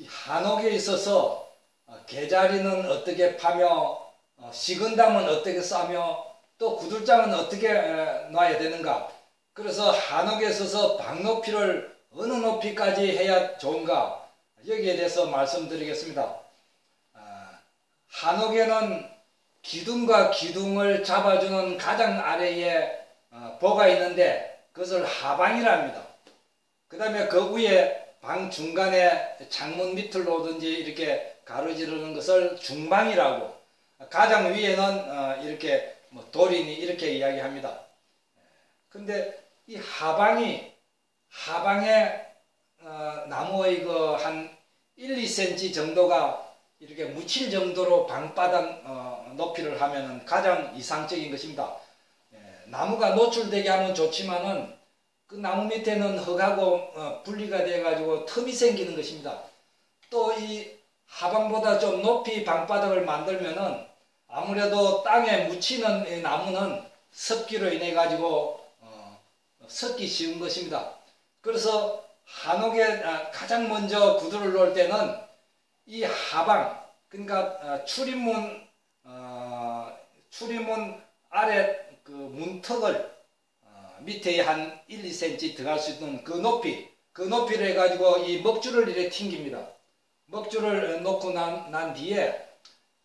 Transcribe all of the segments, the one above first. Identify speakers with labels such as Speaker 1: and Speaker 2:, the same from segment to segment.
Speaker 1: 이 한옥에 있어서 어, 개자리는 어떻게 파며 어, 식은담은 어떻게 싸며 또 구들장은 어떻게 에, 놔야 되는가 그래서 한옥에 있어서 방 높이를 어느 높이까지 해야 좋은가 여기에 대해서 말씀드리겠습니다. 아, 한옥에는 기둥과 기둥을 잡아주는 가장 아래에 어, 보가 있는데 그것을 하방이랍니다. 그 다음에 그 위에 방 중간에 창문 밑을 놓든지 이렇게 가로지르는 것을 중방이라고 가장 위에는 어, 이렇게 뭐 도린이 이렇게 이야기합니다. 근데 이 하방이 하방에 어, 나무의 그 한 1, 2cm 정도가 이렇게 묻힐 정도로 방바닥 어, 높이를 하면은 가장 이상적인 것입니다. 예, 나무가 노출되게 하면 좋지만은 그 나무 밑에는 흙하고 어, 분리가 되어 가지고 틈이 생기는 것입니다. 또 이 하방보다 좀 높이 방바닥을 만들면은 아무래도 땅에 묻히는 이 나무는 습기로 인해 가지고 어, 섞기 쉬운 것입니다. 그래서 한옥에 아, 가장 먼저 구두를 놓을 때는 이 하방 그러니까 어, 출입문 어, 출입문 아래 그 문턱을 어, 밑에 한 1, 2cm 들어갈 수 있는 그 높이 그 높이를 해가지고 이 먹줄을 이렇게 튕깁니다. 먹줄을 놓고 난, 난 뒤에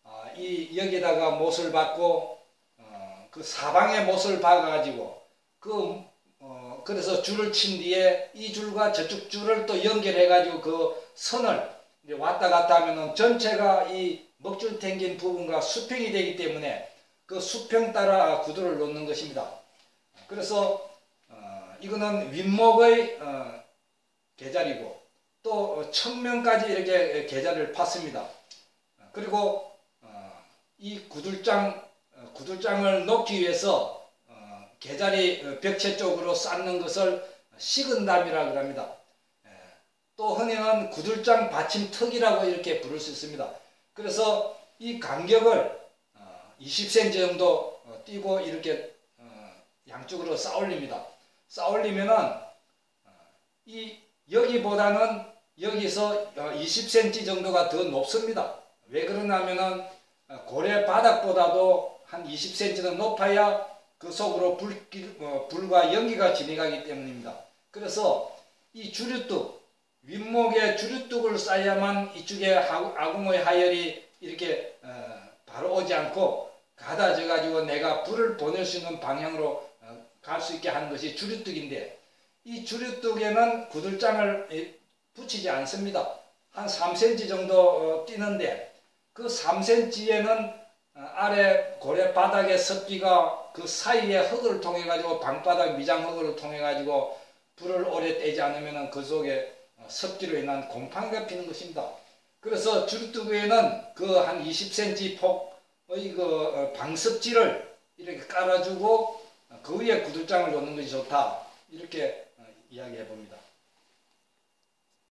Speaker 1: 어, 이 여기다가 못을 박고 어, 그 사방에 못을 박아가지고 그 어, 그래서 줄을 친 뒤에 이 줄과 저쪽 줄을 또 연결해가지고 그 선을 왔다 갔다 하면은 전체가 이 먹줄 탱긴 부분과 수평이 되기 때문에 그 수평 따라 구두를 놓는 것입니다. 그래서 어, 이거는 윗목의 어, 계자리고 또 천면까지 이렇게 계자리를 팠습니다. 그리고 어, 이 구들장 어, 구들장을 놓기 위해서 어, 계자리 어, 벽체 쪽으로 쌓는 것을 식은담이라고 합니다. 예. 또 흔히는 구들장 받침턱이라고 이렇게 부를 수 있습니다. 그래서 이 간격을 20cm 어, 정도 띄고 이렇게 양쪽으로 쌓올립니다. 쌓올리면은 이 여기보다는 여기서 20cm 정도가 더 높습니다. 왜 그러냐면은 고래 바닥보다도 한 20cm는 높아야 그 속으로 불, 어, 불과 연기가 진행하기 때문입니다. 그래서 이 주류뚝, 윗목에 주류뚝을 쌓아야만 이쪽에 아궁의 하열이 이렇게 어, 바로 오지 않고 가다져 가지고 내가 불을 보낼 수 있는 방향으로 어, 갈 수 있게 하는 것이 주류뚝인데 이 주류뚝에는 구들장을 붙이지 않습니다. 한 3cm 정도 뛰는데 그 3cm에는 아래 고래 바닥의 습기가 그 사이에 흙을 통해 가지고 방바닥 미장 흙을 통해 가지고 불을 오래 떼지 않으면 그 속에 습기로 인한 곰팡이가 피는 것입니다. 그래서 주르뚜구에는 그 한 20cm 폭의 그 어, 방습지를 이렇게 깔아주고 그 위에 구들장을 놓는 것이 좋다. 이렇게 어, 이야기해 봅니다.